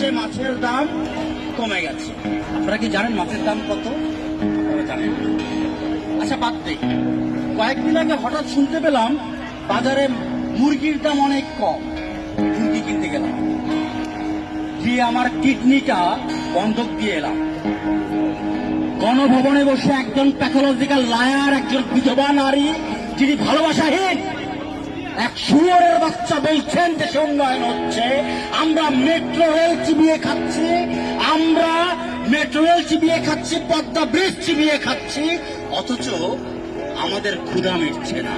হচ্ছে মাছের দাম কমে গেছে। আপনারা কি জানেন মাছের দাম কত? আপনারা জানেন। আচ্ছা বাদ দেই কয়েকদিন আগে হঠাৎ শুনতে পেলাম বাজারে মুরগির দাম অনেক কম। মুরগি কিনতে গেলাম। গিয়ে আমার কিডনিটা বন্ধক দিয়ে এলাম। গণভবনে বসে একজন প্যাথোলজিক্যাল লায়ার, একজন বিধবা নারী, যিনি ভালোবাসাহীন এক শুয়োরের বাচ্চা বলছেন দেশে উন্নয়ন হচ্ছে। আমরা মেট্রো রেল চিবিয়ে খাচ্ছি। আমরা মেট্রো রেল চিবিয়ে খাচ্ছি, পদ্মা ব্রিজ চিবিয়ে খাচ্ছি। অথচ আমাদের ক্ষুধা মিটছে না।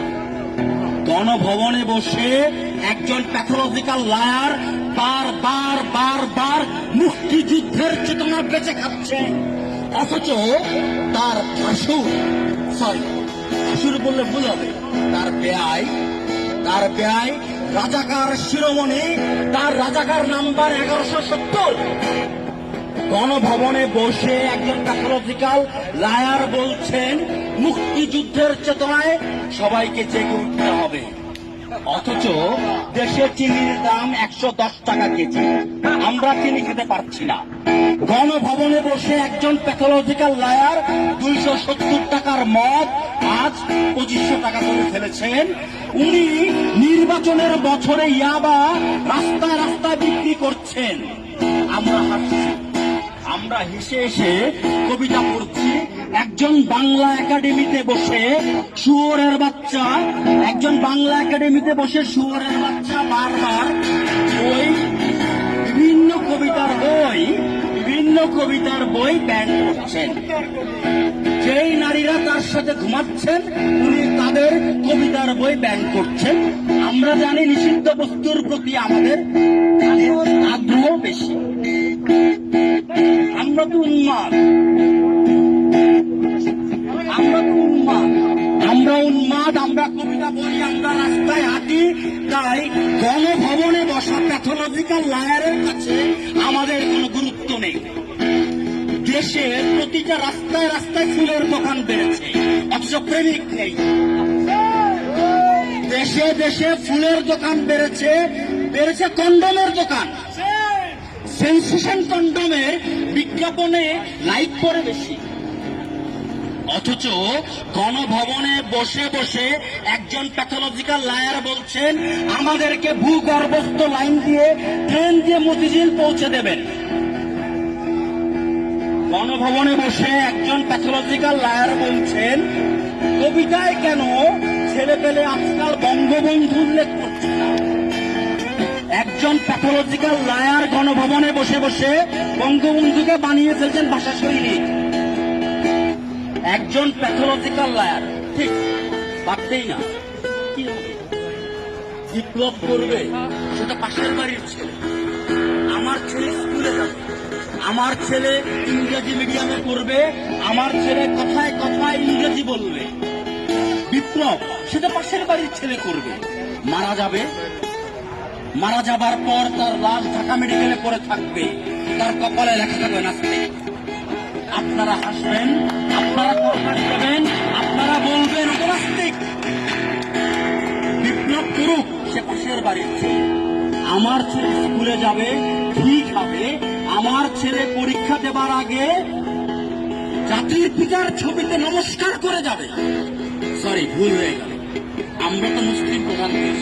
গণভবনে বসে একজন প্যাথোলজিক্যাল লায়ার বার বার বার বার মুক্তিযুদ্ধের চেতনা বেঁচে খাচ্ছে। অথচ তার ভাসুর সরি ভাসুর বললে ভুল হবে, তার ব্যয় তার ব্যয় রাজাকার শিরোমণি, তার রাজাকার নাম্বার এগারোশো সত্তর। গণভবনে বসে একজন প্যাথোলজিক্যাল লায়ার বলছেন, মুক্তিযুদ্ধের চেতনায় সবাইকে জেগে উঠতে হবে। অথচ দেশে চিনির দাম একশো দশ টাকা কেজি। আমরা চিনি খেতে পারছি না। গণভবনে বসে একজন প্যাথোলজিক্যাল লায়ার দুইশো সত্তর টাকার মদ আজ পঁচিশশো টাকা করে ফেলেছেন। উনি নির্বাচনের বছরে ইয়াবা রাস্তায় রাস্তায় বিক্রি করছেন। আমরা হাসছি। আমরা হেসে হেসে কবিতা পড়ছি। একজন বাংলা একাডেমিতে বসে শুয়োরের বাচ্চা, একজন বাংলা একাডেমিতে বসে শুয়োরের বাচ্চা বারবার। বই বিভিন্ন কবিতার বই, বিভিন্ন কবিতার বই ব্যান করছেন। যেই নারীরা তার সাথে ঘুমাচ্ছেন, উনি তাদের কবিতার বই ব্যান করছেন। আমরা জানি নিষিদ্ধ বস্তুর প্রতি আমাদের আগ্রহ বেশি। আমরা তো উন্মাদ। আমরা তো উন্মাদ। আমরা উন্মাদ, আমরা কবিতা বলি, আমরা রাস্তায় হাঁটি, তাই গণভবনে বসা প্যাথোলজিক্যাল লায়ারের কাছে আমাদের কোনো গুরুত্ব নেই। দেশে প্রতিটা রাস্তায় রাস্তায় ফুলের দোকান বেড়েছে। অথচ প্রেমিক নেই। দেশে দেশে ফুলের দোকান বেড়েছে বেড়েছে কন্ডমের দোকান। সেন্সেশন কন্ডমের বিজ্ঞাপনে লাইক পড়ে বেশি। অথচ গণভবনে বসে বসে একজন প্যাথোলজিক্যাল লায়ার বলছেন, আমাদেরকে ভূগর্ভস্থ লাইন দিয়ে ট্রেন দিয়ে মতিঝিল পৌঁছে দেবেন। গণভবনে বসে একজন প্যাথোলজিক্যাল লায়ার বলছেন, কবিতায় কেন ছেলে পেলে আজকাল বঙ্গবন্ধু উল্লেখ করছে না? একজন প্যাথোলজিক্যাল লায়ার গণভবনে বসে বসে বঙ্গবন্ধুকে বানিয়ে ফেলছেন ভাষা সৈনিক একজন প্যাথোলজিক্যাল লায়ার ঠিক, ভাবতেই না। কি? বিপ্লব করবে, সেটা পাশের বাড়ির ছেলে। আমার ছেলে স্কুলে যাবে। আমার ছেলে ইংরেজি মিডিয়ামে পড়বে, আমার ছেলে কথায় কথায় ইংরেজি বলবে। বিপ্লব সেটা পাশের বাড়ির ছেলে করবে। মারা যাবে। মারা যাবার পর তার লাশ ঢাকা মেডিকেলে পড়ে থাকবে। তার কপালে লেখা থাকবে নাস্তিক। আপনারা হাসবেন, আপনারা দেবেন, আপনারা বলবেন নাস্তিক। বিপ্লব করুক, সে পাশের বাড়ির ছেলে। আমার ছেলে স্কুলে যাবে, ঠিক হবে আমার ছেলে পরীক্ষা দেবার আগে জাতির পিতার ছবিতে নমস্কার করে যাবে। সরি ভুল হয়ে গেল। আমরা তো মুসলিম প্রধান দেশ।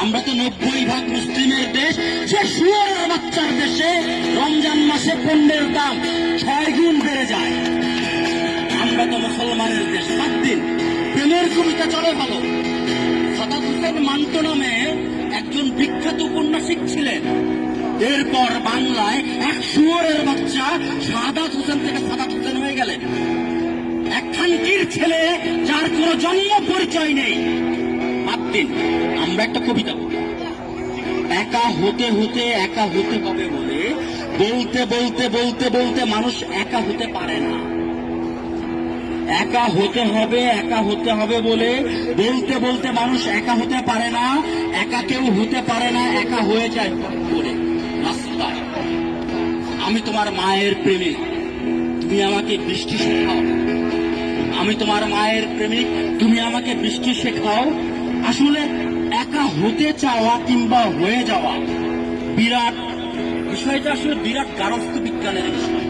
আমরা তো নব্বই ভাগ মুসলিমের দেশ। যে শুয়ারের বাচ্চার দেশে রমজান মাসে পণ্যের দাম ছয় গুণ বেড়ে যায়। আমরা তো মুসলমানের দেশ। সাত দিন প্রেমের কবিতা চলে ভালো। সাদাত হোসেন মান্টো নামে একজন বিখ্যাত উপন্যাসিক ছিলেন। এরপর বাংলায় এক শুয়োরের বাচ্চা সাদাত হোসেন থেকে সাদাত হোসেন হয়ে গেলেন এক খানকির ছেলে, যার কোনো জন্ম পরিচয় নেই। দিন, আমরা একটা কবিতা বলি। একা হতে হতে, একা হতে হবে বলে, বলতে বলতে বলতে বলতে মানুষ একা হতে পারে না। একা হতে হবে, একা হতে হবে বলে, বলতে বলতে মানুষ একা হতে পারে না, একা কেউ হতে পারে না, একা হয়ে যায়। আমি তোমার মায়ের প্রেমিক তুমি আমাকে বৃষ্টি শেখাও। আমি তোমার মায়ের প্রেমিক তুমি আমাকে বৃষ্টি শেখাও। আসলে একা হতে চাওয়া কিংবা হয়ে যাওয়া বিরাট বিষয়টা আসলে বিরাট গারস্থ বিজ্ঞানের বিষয়।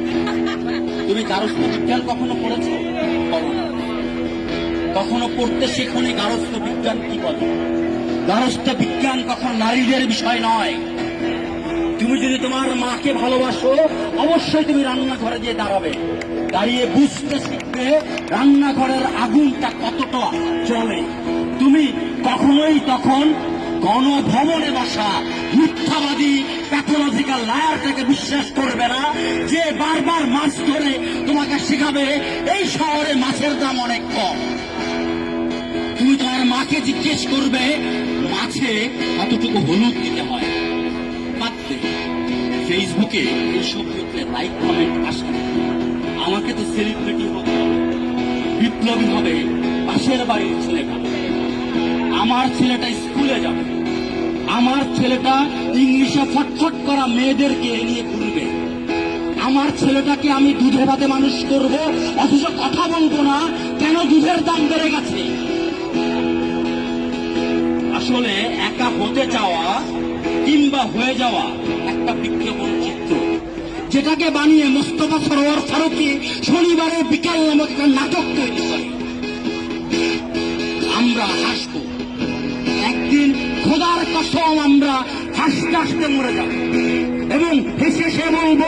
তুমি গারস্থ বিজ্ঞান কখনো পড়েছো? পড়ো কখনো পড়তে শেখনি গারস্থ বিজ্ঞান কি বলে? গারস্থ বিজ্ঞান কখনো নারীদের বিষয় নয়। তোমার মাকে ভালোবাসো, অবশ্যই তুমি রান্নাঘরে গিয়ে দাঁড়াবে। দাঁড়িয়ে বুঝতে শিখবে রান্নাঘরের আগুনটা কতটা চলে তুমি কখনোই তখন গণভবনে বসা মিথ্যাবাদী, প্যাথোলজিক্যাল লায়ারটাকে বিশ্বাস করবে না, যে বারবার মাছ ধরে তোমাকে শেখাবে, এই শহরে মাছের দাম অনেক কম। তুমি তোমার মাকে জিজ্ঞেস করবে, মাছে কতটুকু হলুদ দিতে হয়? ফেসবুকে এইসব লোকের লাইক কমেন্ট আসে আমাকে তো সেলিব্রিটি হবে। বিপ্লবী হবে। পাশের বাড়ির ছেলেটা আমার ছেলেটা স্কুলে যাবে। আমার ছেলেটা ইংলিশে ফটফট করা মেয়েদেরকে নিয়ে ঘুরবে আমার ছেলেটাকে আমি দুধে ভাতে মানুষ করব, অথচ কথা বলব না। কেন দুধের দাম বেড়ে গেছে? আসলে একা হতে চাওয়া কিংবা হয়ে যাওয়া একটা বিজ্ঞাপন চিত্র যেটাকে বানিয়ে মোস্তফা সরোয়ার ফারুকি শনিবারে বিকাল নামক একটা নাটক তৈরি করে। আমরা হাসব। একদিন খোদার কসম আমরা হাসতে হাসতে মরে যাব। এবং হেসে সে বলব,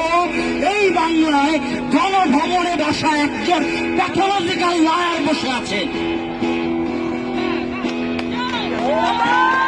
এই বাংলায় গণভবনে বসা একজন প্যাথোলজিক্যাল লায়ার বসে আছেন।